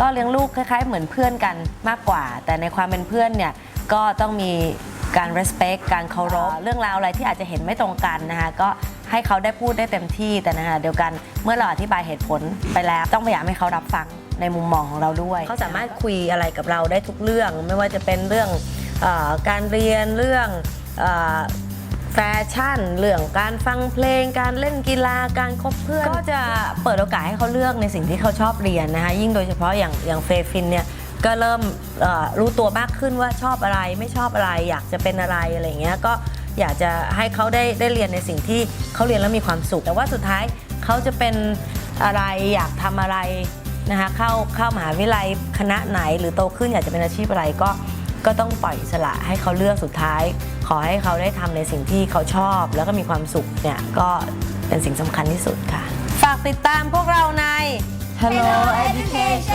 ก็เลี้ยงลูกคล้าย ๆ เหมือนเพื่อนกันมากกว่า แต่ในความเป็นเพื่อนเนี่ยก็ต้องมีการ respect การเคารพเรื่องราวอะไรที่อาจจะเห็นไม่ตรงกันนะคะก็ให้เขาได้พูดได้เต็มที่แต่นะคะเดียวกันเมื่อเราอธิบายเหตุผลไปแล้ว ต้องพยายามให้เขารับฟังในมุมมองของเราด้วย เขาสามารถคุยอะไรกับเราได้ทุกเรื่อง ไม่ว่าจะเป็นเรื่องเออการเรียนเรื่องเออแฟชั่น เรื่องการฟังเพลง การเล่นกีฬาการคบเพื่อน ก็จะ เปิดโอกาสให้เขาเลือกในสิ่งที่เขาชอบเรียนนะคะยิ่งโดยเฉพาะอย่างอย่างเฟฟินเนี่ยก็เริ่มรู้ตัวมากขึ้นว่าชอบอะไรไม่ชอบอะไรอยากจะเป็นอะไรอะไรเงี้ยก็อยากจะให้เขาได้ได้เรียนในสิ่งที่เขาเรียนแล้วมีความสุข แต่ว่าสุดท้ายเขาจะเป็นอะไรอยากทำอะไรนะคะเข้าเข้ามหาวิทยาลัยคณะไหน หรือโตขึ้นอยากจะเป็นอาชีพอะไรก็ก็ต้องปล่อยสละให้เขาเลือกสุดท้าย ขอให้เขาได้ทำในสิ่งที่เขาชอบ แล้วก็มีความสุขเนี่ยก็เป็นสิ่งสำคัญที่สุดค่ะ ฝากติดตามพวกเราใน Hello Education